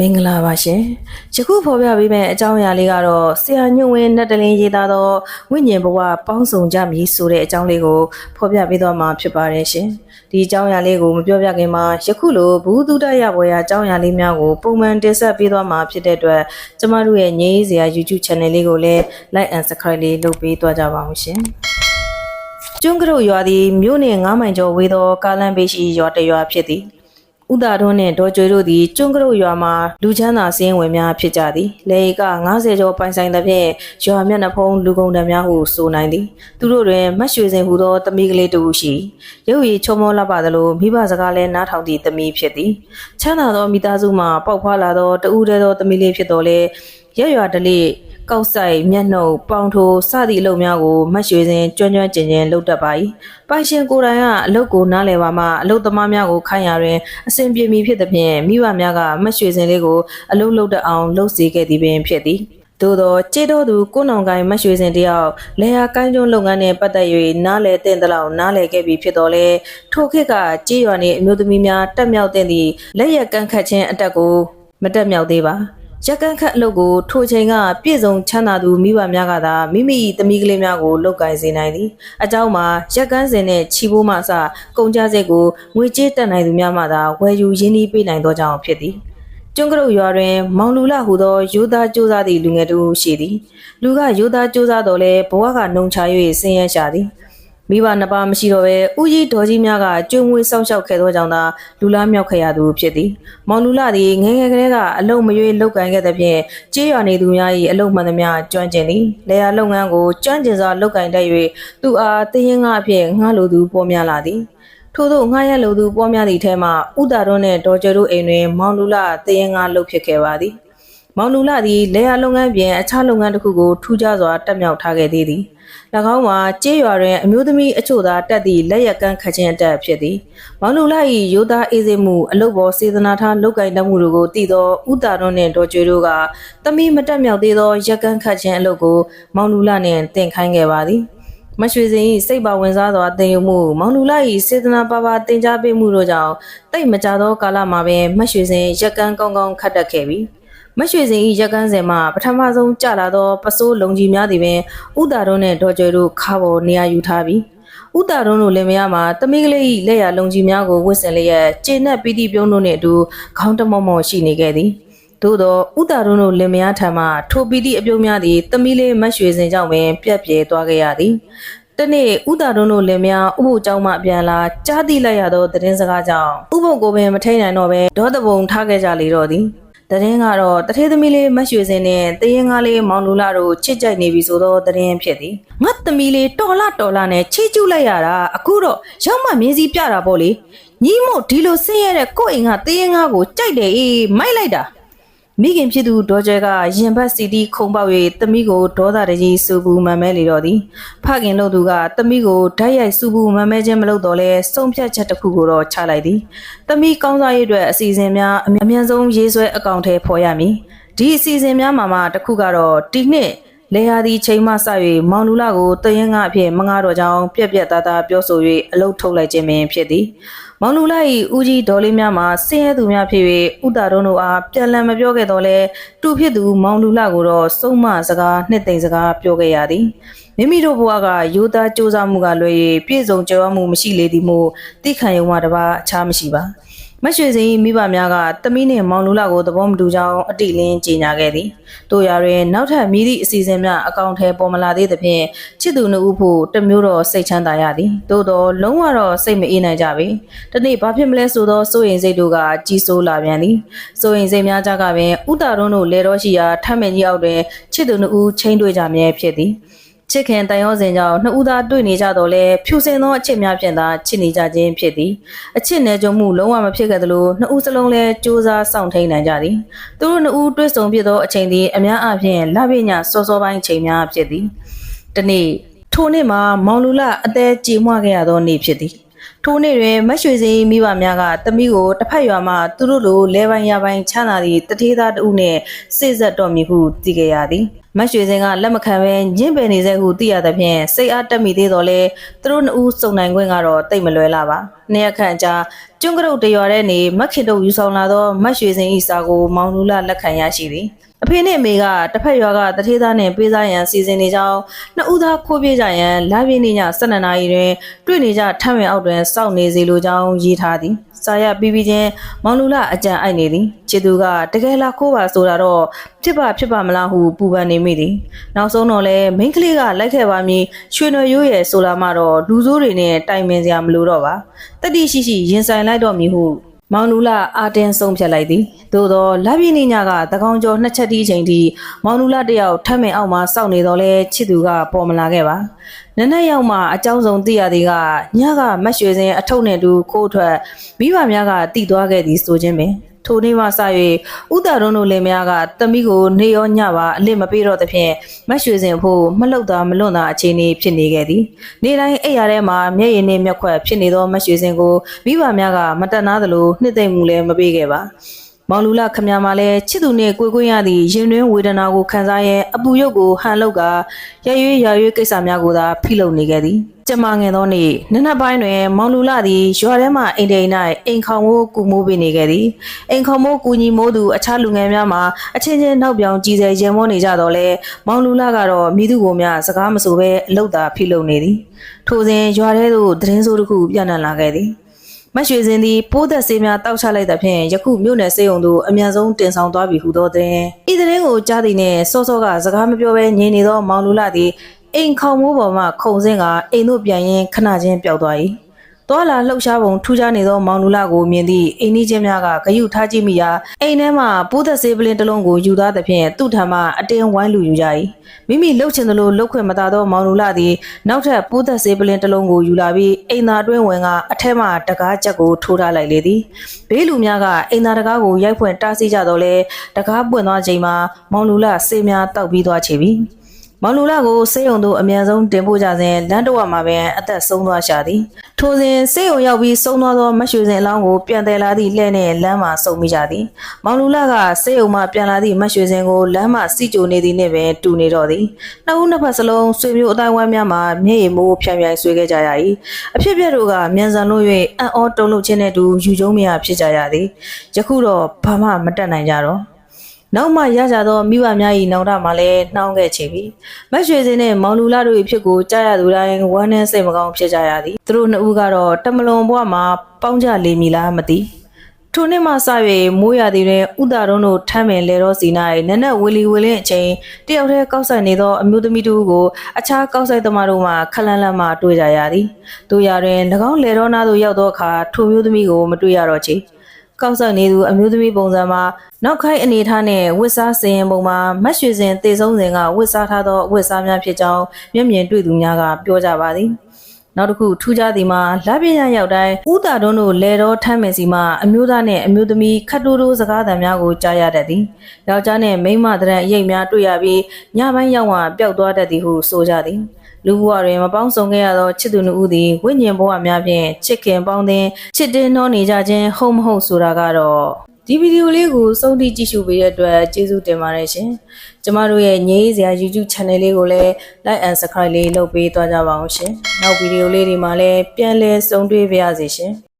မင်္ဂလာပါရှင်ယခုဖော်ပြပေးမယ့်အကြောင်းအရာလေးကတော့ဆရာညွန့်ဝင်းနတ်တလင်းရေးသားသောဝိညာဉ်ဘဝပေါင်းစုံကြမည်ဆိုတဲ့အကြောင်းလေးကိုဖော်ပြပေးသွားမှာဖြစ်ပါတယ်ရှင်ဒီအကြောင်းအရာလေးကိုမပြောပြခင်မှာယခုလိုဘူးတုဒ္ဒရဘွယ်ရာအကြောင်းအရာလေးများကိုပုံမှန်တင်ဆက်ပေးသွားမှာဖြစ်တဲ့အတွက်ကျမတို့ရဲ့ငြိမ်းစရာ YouTube channel လေးကိုလည်း like and subscribe လေးလုပ်ပေးသွားကြပါဦးရှင်ကျွန်းကရုတ်ရွာသည်မြို့နှင့်9မိုင်ကျော်ဝေးသောကားလမ်းဘေးရှိရွာတစ်ရွာဖြစ်သည် ဥဒါထွန်းနှင့်ဒေါ်ကျွေတို့သည်ကျွန်းကရုတ်ရွာမှာလူချမ်းသာစည်းဝင်များဖြစ်ကြသည်လေက90ကျော်ပိုင်ဆိုင်သဖြင့်ရွာမျက်နှာဖုံးလူကုန်တံများဟုဆိုနိုင်သည်သူတို့တွင်မတ်ရွှေစင်ဟူသောသမီးကလေးတစ်ဦးရှိရုပ်ရည်ချုံမောလှပသလိုမိဘစကားလည်းနားထောင်သည့်သမီးဖြစ်သည်ချမ်းသာသောမိသားစုမှပေါက်ဖွာလာသောတဦးတည်းသောသမီးလေးဖြစ်တော်လဲရက်ရွာတလေး ကောက်ဆိုင်မျက်နှုပ်ပေါင်ထိုးစသည့်အလုပ်များကိုမတ်ရွှေစင်ကျွမ်းကျွမ်းကျင်ကျင်လုပ်တတ်ပါ၏ပိုင်ရှင်ကိုယ်တိုင်ကအလုပ်ကိုနားလည်ပါမှအလုပ်သမားများကိုခိုင်းရတွင်အစဉ်ပြေမီဖြစ်သဖြင့်မိဘများကမတ်ရွှေစင်လေးကိုအလုပ်လုပ်တတ်အောင်လုပ်စေခဲ့သည်ပင်ဖြစ်သည်သို့သောကျေတော်သူကိုနောင်ကိုင်းမတ်ရွှေစင်တယောက်လေယာကိုင်းကျွန်းလုပ်ငန်းနှင့်ပတ်သက်၍နားလည်တဲ့တလောက်နားလည်ခဲ့ပြီဖြစ်တော်လဲထိုခေတ်ကကြေးရွာနှင့်အမျိုးသမီးများတက်မြောက်တဲ့သည့်လက်ရက်ကန့်ခတ်ခြင်းအတက်ကိုမတက်မြောက်သေးပါ ရက်ကန့်ခတ်အလုပ်ကိုထိုချိန်ကပြည့်စုံချမ်းသာသူမိဘများကသာမိမိ၏သမီးကလေးများကိုလုပ်ကိုင်စေနိုင်သည်အကြောင်းမှာရက်ကန်းစင်နှင့်ချီပိုးမှအစကုန်ကြစိတ်ကိုငွေကြေးတက်နိုင်သူများမှသာဝယ်ယူရင်းနှီးပေးနိုင်သောကြောင့်ဖြစ်သည်ကျွန်းကရုတ်ရွာတွင် မောင်လူလဟူသောယူသားကြိုးစားသည့်လူငယ်တူရှိသည်လူကယူသားကြိုးစားတော်လဲဘဝကနှုံချ၍ဆင်းရဲရှာသည် မိဘနှစ်ပါးမရှိတော့ဘဲဥကြီးဒေါ်ကြီးများကကျွေးမွေးစောင့်ရှောက်ခဲ့သောကြောင့်သာလူလားမြောက်ခဲ့ရသူဖြစ်သည်မောင်လူလသည်ငယ်ငယ်ကလေးကအလုံမရွေးလောက်ကန်ခဲ့သဖြင့်ကြေးရွာနေသူများ၏အလုံမှန်သမျှကျွမ်းကျင်သည်လေယာလုပ်ငန်းကိုကျွမ်းကျင်စွာလုပ်ကန်တတ်၍သူအားတည်ရင်ကားအဖြစ်ငှားလိုသူပေါ်များလာသည်ထို့သောငှားရလိုသူပေါ်များသည့်ထဲမှဥဒါတော်နှင့်ဒေါ်ကျဲတို့အိမ်တွင် မောင်လူလတည်ရင်ကားလှုပ်ဖြစ်ခဲ့ပါသည်မောင်လူလသည်လေယာလုပ်ငန်းပြင်အခြားလုပ်ငန်းတစ်ခုကိုထူးခြားစွာတက်မြောက်ထားခဲ့သေးသည်၎ င်းမှာကြေးရွာတွင်အမျိုးသမီးအချို့သာတက်သည့်လက်ရက်ကန့်ခတ်ခြင်းအတက်ဖြစ်သည်မောင်လူလ၏ရိုးသားအေးစေးမှုအလုပ်ပေါ်စေတနာထားလုပ်ကိုင်တတ်မှုတို့ကိုတည်သောဥဒါတော်နှင့်ဒေါ်ကျဲတို့ကတမီမတက်မြောက်သေးသောရက်ကန့်ခတ်ခြင်းအလုပ်ကိုမောင်လူလနှင့်တင်ခိုင်းခဲ့ပါသည်မရွှေစင်၏စိတ်ပါဝင်စားစွာတင်ယူမှုမောင်လူလာ၏စေတနာပါပါတင် जा ပေးမှုတို့ကြောင့်တိတ်မကြသောကာလမှာပင်မရွှေစင်ရက်ကန်းကောင်းကောင်းခတ်တက်ခဲ့ပြီ မရွှေစင်၏ရက်ကန်းစင်မှာပထမဆုံးကြလာသောပစိုးလုံကြီးများသည်ပင်ဥတာတို့နှင့်ဒေါ်ကျွဲတို့ခါပေါ်နေရာယူထားပြီဥတာတို့တို့လည်းမရမှာတမိကလေး၏လက်ရလုံကြီးများကိုဝစ်စင်လျက်ကျေနပ်ပီတိပြုံးတို့နှင့်အတူခေါင်းတမော့မော့ရှိနေခဲ့သည် သို့သောဥတာရုံတို့လင်မယားထံမှထိုပီတိအပြုံးများသည်တမီးလေးမတ်ရွှေစင်ကြောင့်ပင်ပြက်ပြဲသွားခဲ့ရသည်တနေ့ဥတာရုံတို့လင်မယားဥပုပ်เจ้าမှပြန်လာကြားသိလိုက်ရသောသတင်းစကားကြောင့်ဥပုပ်ကိုပင်မထိန်နိုင်တော့ဘဲဒေါသပုံထားခဲ့ကြလေတော့သည် သတင်းကတော့တထေးသမီးလေးမတ်ရွှေစင်နဲ့တရင်ကားလေးမောင်လူလာတို့ချစ်ကြိုက်နေပြီဆိုတော့သတင်းဖြစ်သည်ငတ်သမီးလေးတော်လာတော်လာနဲ့ချီးကျူးလိုက်ရတာအခုတော့ရောက်မှမြင်းစည်းပြတာပေါ့လေညီမို့ဒီလိုဆင်းရဲတဲ့ကိုယ့်အိမ်ကတရင်ကားကိုကြိုက်တယ်အေးမိုက်လိုက်တာ မိခင်ဖြစ်သူဒေါ်ကျဲကရင်ဘတ်စီတီခုံပေါက်၍တမိကိုဒေါသတကြီးစူပူမှန်မဲလေတော့သည်ဖခင်လို့သူကတမိကိုဓာတ်ရိုက်စူပူမှန်မဲခြင်းမလုပ်တော့လဲစုံဖြတ်ချက်တစ်ခုကိုတော့ချလိုက်သည်တမိကောင်းစားရေးအတွက်အစီအစဉ်များအမြန်ဆုံးရေးဆွဲအကောင့်ထဲဖော်ရမည်ဒီအစီအစဉ်များမှာမှတစ်ခုကတော့ဒီနှစ်လေဟာဒီချိန်မှစ၍မောင်လူလာကိုတရင်ကအဖြစ်မငားတော့ကြောင်းပြက်ပြက်သားသားပြောဆို၍အလုတ်ထုတ်လိုက်ခြင်းပင်ဖြစ်သည် မောင်လူလိုက်ဦးကြီးဒေါ်လေးများမှာဆင်းရဲသူများဖြစ်၍ဥတာတုံးတို့အားပြန်လည်မပြောခဲ့တော့လဲတူဖြစ်သူမောင်လူလကိုတော့စုံမစကားနှစ်သိမ့်စကားပြောခဲ့ရသည်မိမိတို့ဘဝကယူသားစူးစမ်းမှုကလွယ်၍ပြည့်စုံကြွယ်ဝမှုမရှိလေသည်မို့တိခံယုံမှတပါအခြားမရှိပါ မရွှေစင်၏မိဘများကတမီးနှင့်မောင်လူလကိုသဘောမတူကြောင်းအတိလင်းကြေညာခဲ့သည်တို့ရတွင်နောက်ထပ်မြည်သည့်အစီအစဉ်များအကောင့်ထဲပေါ်မလာသေးသဖြင့်ချစ်သူနှစ်ဦးဖို့တစ်မျိုးတော့စိတ်ချမ်းသာရသည်သို့တော့လုံးဝတော့စိတ်မအေးနိုင်ကြပေတနေ့ဘာဖြစ်မလဲဆိုသောစိုးရင်စိတ်တို့ကကြီးစိုးလာပြန်သည်စိုးရင်စိတ်များကြကပင်ဥတာရုံးတို့လေတော်ရှိရာထမ်းမင်ကြီးအောက်တွင်ချစ်သူနှစ်ဦးချင်းတွေ့ကြမြဲဖြစ်သည် ချစ်ခင်တန်ရောစဉ်ကြောင့်နှစ်ဦးသားတွေ့နေကြတော့လဲဖြူစင်သောအချစ်များဖြင့်သာချစ်နေကြခြင်းဖြစ်သည်အချစ်နယ်ကြုံမှုလုံးဝမဖြစ်ခဲ့သလိုနှစ်ဦးစလုံးလဲစူးစမ်းစောင့်ထိန်နိုင်ကြသည်သူတို့နှစ်ဦးတွေ့ဆုံဖြစ်သောအချိန်သည်အများအားဖြင့်လပြညစောစောပိုင်းချိန်များဖြစ်သည်တနေ့ထိုနေ့မှာမောင်လူလအသေးကြေမွခဲ့ရသောနေ့ဖြစ်သည် ထိုနေ့တွင်မတ်ရွှေစင်းမိဘများကတမိကိုတစ်ဖက်ရွာမှသူတို့လိုလဲပိုင်းရပိုင်းချမ်းသာသည့်တထေးသားတဦးနှင့်စိတ်ဆက်တော်မူဟုသိကြရသည်မတ်ရွှေစင်းကလက်မခံဘဲညှင့်ပယ်နေစေဟုသိရသဖြင့်စိတ်အားတက်မိသေးတော်လဲသူတို့နှစ်ဦးစုံနိုင်ခွင့်ကတော့တိတ်မလွယ်လာပါနှစ်ရက်ခန့်ကြာကျွန်းကရုတ်တရွာတဲ့နေမက်ခင်တို့ယူဆောင်လာသောမတ်ရွှေစင်းဤစာကိုမောင်လူလာလက်ခံရရှိသည် အဖေနဲ့အမေကတစ်ဖက်ရွာကတထေးသားနဲ့ပေးစားရန်စီစဉ်နေကြောင်းနှစ်ဦးသားခိုးပြေးကြရန်လာပြင်းနေည12နာရီတွင်တွေ့နေကြထမ်းဝင်အောက်တွင်စောင့်နေစီလိုကြောင်းရေးထားသည်စာရပြီးပြီးချင်းမောင်လူလာအကြံအိုက်နေသည်ချစ်သူကတကယ်လားခိုးပါဆိုတာတော့ဖြစ်ပါဖြစ်ပါမလားဟုပူပန်နေမိသည်နောက်ဆုံးတော့လဲမိန်းကလေးကလိုက်ခဲ့ပါမည်ရွှေနွယ်ရိုးရဲ့ဆိုလာမှတော့လူဆိုးတွေနဲ့တိုင်ပင်စရာမလိုတော့ပါတတိရှိရှိရင်ဆိုင်လိုက်တော့မည်ဟုမောင်နူလာအာတင်ဆုံးဖြတ်လိုက်သည် သို့သောလပြည့်နေညကသကောင်ကျော်နှစ်ချက်တီးချိန်ထိမောင်နူလာတယောက်ထမ်းမင်အောက်မှာစောင့်နေတော့လဲချစ်သူကပေါ်မလာခဲ့ပါနနက်ရောက်မှအကြောင်းဆုံးသိရသည်ကညကမတ်ရွှေစင်အထုပ်နဲ့တူကိုးထွက်မိဘများကတိသွားခဲ့သည်ဆိုခြင်းပင်ထိုနေ့မှစ၍ဥတာရုံတို့လင်မယားကတမိကိုနေရောညပါအလစ်မပေးတော့သဖြင့်မတ်ရွှေစင်ဖို့မလှုပ်သာမလွန့်သာအခြေအနေဖြစ်နေခဲ့သည်နေ့တိုင်းအိပ်ရာထဲမှာမျက်ရည်နှင့်မျက်ခွက်ဖြစ်နေသောမတ်ရွှေစင်ကိုမိဘများကမတတ်နာသလိုနှစ်သိမ့်မှုလည်းမပေးခဲ့ပါ မောင်လူလာခမရမှာလဲချစ်သူနဲ့ကိုကိုရသည့်ရင်တွင်းဝေဒနာကိုခံစားရဲအပူရုပ်ကိုဟန်လောက်ကရရွေးရရွေးကိစ္စများကိုသာဖိလုပ်နေခဲ့သည်ကျမငယ်သောနေ့နနက်ပိုင်းတွင်မောင်လူလာသည်ရွာထဲမှအိမ်တိန်၌အိမ်ခေါင်မိုးကူမိုးပေးနေခဲ့သည်အိမ်ခေါင်မိုးကူညီမိုးသူအခြားလူငယ်များမှာအချင်းချင်းနောက်ပြောင်ကြည်စဲရင်မောနေကြတော့လဲမောင်လူလာကတော့မိသူကိုများစကားမဆိုဘဲအလုတ်သာဖိလုပ်နေသည်ထိုစဉ်ရွာထဲသို့သတင်းဆိုးတစ်ခုပြန့်နှံ့လာခဲ့သည် မတ်ရွှေစင်းသည်ပိုးသက်ဆေးများတောက်ချလိုက်သဖြင့်ယခုမြို့နယ်စေယုံသို့အမြန်ဆုံးတင်ဆောင်သွားပြီဟုသောတဲ့ဤသတင်းကိုကြားသည်နှင့်စောစောကစကားမပြောဘဲငြိမ်နေသောမောင်လူလာသည်အိမ်ခေါင်မိုးပေါ်မှခုံစင်းကအိမ်သို့ပြန်ရင်းခဏချင်းပျောက်သွား၏ တောလာလှုပ်ရှားပုံထူးခြားနေသောမောင်လူလာကိုမြင်သည့်အိမ်နီးချင်းများကဂယုထားကြည့်မိရာအိမ်ထဲမှပိုးသက်ဆေးပလင်းတစ်လုံးကိုယူသားသဖြင့်သူ့ထံမှအတင်းဝိုင်းလူယူကြ၏မိမိလှုပ်ချင်သလိုလှုပ်ခွင့်မသာသောမောင်လူလာသည်နောက်ထပ်ပိုးသက်ဆေးပလင်းတစ်လုံးကိုယူလာပြီးအိမ်သာအတွင်းဝင်ကအထက်မှတကားချက်ကိုထိုးထားလိုက်လေသည်ဘေးလူများကအိမ်သာတကားကိုရိုက်ဖွင့်တားဆီးကြတော့လဲတကားပွင့်သွားချိန်မှာမောင်လူလာဆေးများတောက်ပြီးသွားချေပြီ မောင်လူလာကိုစေယုံတို့အမြန်ဆုံးတင်ပို့ကြစဉ်လမ်းတော့မှာပင်အသက်ဆုံးသွားရှာသည်ထိုစဉ်စေယုံရောက်ပြီးဆုံးသွားသောမတ်ရွှေစင်အလောင်းကိုပြန်တယ်လာသည့်လှဲ့နှင့်လမ်းမှာစုံမိကြသည်မောင်လူလာကစေယုံမှပြန်လာသည့်မတ်ရွှေစင်ကိုလမ်းမှစီကြိုနေသည်နှင့်ပင်တူနေတော့သည်နှစ်ဦးနှစ်ဖက်စလုံးဆွေမျိုးအတိုင်းဝိုင်းများမှာမျက်ရည်မိုးဖြန့်ဖြန့်ဆွေးခဲ့ကြရ၏အဖြစ်အပျက်တို့ကမြန်ဆန်လို့၍အံ့ဩတုန်လှုပ်ခြင်းနဲ့တူယူကျုံမရဖြစ်ကြရသည်ယခုတော့ဘာမှမတတ်နိုင်ကြတော့ နောက်မှရကြသောမိဘများ၏နောင်တမှလည်းနှောင်းခဲ့ချေပြီမတ်ရွှေစင်းနှင့်မောင်လူလာတို့၏ဖြစ်ကိုကြားရသူတိုင်းဝမ်းနည်းစိတ်မကောင်းဖြစ်ကြရသည်သူတို့နှစ်ဦးကတော့တမလွန်ဘဝမှာပေါင်းကြလေမည်လားမသိထိုနေ့မှစ၍မိုးရသည်တွင်ဥတာရုံးတို့ထမ်းပင်လေတော့စီ၌နက်နက်ဝီလီဝီလင်းအချိန်တယောက်တည်းကောက်ဆိုင်နေသောအမျိုးသမီးတို့ကိုအခြားကောက်ဆိုင်သမားတို့မှခလန်းလန်းမှတွေ့ကြရသည်တို့ရတွင်၎င်းလေတော့နာသို့ရောက်သောအခါထိုမျိုးသမီးကိုမတွေ့ရတော့ချေ ကောက်ဆက်နေသူအမျိုးသမီးပုံစံမှာနောက်ခိုင်းအနေထားနဲ့ဝစ်စားစင်ရင်ပုံမှာမတ်ရွှေစင်တေဆုံးစဉ်ကဝစ်စားထားသောဝစ်စားများဖြစ်ကြောင်းမျက်မြင်တွေ့သူများကပြောကြပါသည်နောက်တစ်ခုထူးခြားသည်မှာလက်ပြရရောက်တိုင်းဥတာတွန်းတို့လေတော်ထမ်းမယ်စီမှာအမျိုးသားနဲ့အမျိုးသမီးခတ်တိုးတိုးစကားသံများကိုကြားရတတ်သည်ယောက်ျားနဲ့မိန်းမတဲ့အရိပ်များတွေ့ရပြီးညပိုင်းရောက်မှပျောက်သွားတတ်သည်ဟုဆိုကြသည် လူဘဝတွင်မပေါင်းစုံခဲ့ရသောချစ်သူနှစ်ဦးသည်ဝိညာဉ်ဘဝများဖြင့်ချစ်ခင်ပေါင်းသင်းချစ်တင်းနှောနေကြခြင်းဟုတ်မဟုတ်ဆိုတာကတော့ဒီဗီဒီယိုလေးကိုစုံတိကြည့်ရှုပေးတဲ့အတွက်ကျေးဇူးတင်ပါတယ်ရှင်။ကျမတို့ရဲ့ငြိမ်းစရာ YouTube Channel လေးကိုလည်း Like and Subscribe လေးလုပ်ပေးသွားကြပါအောင်ရှင်။နောက်ဗီဒီယိုလေးတွေမှာလည်းပြန်လည်ဆုံတွေ့ပါရစေရှင်။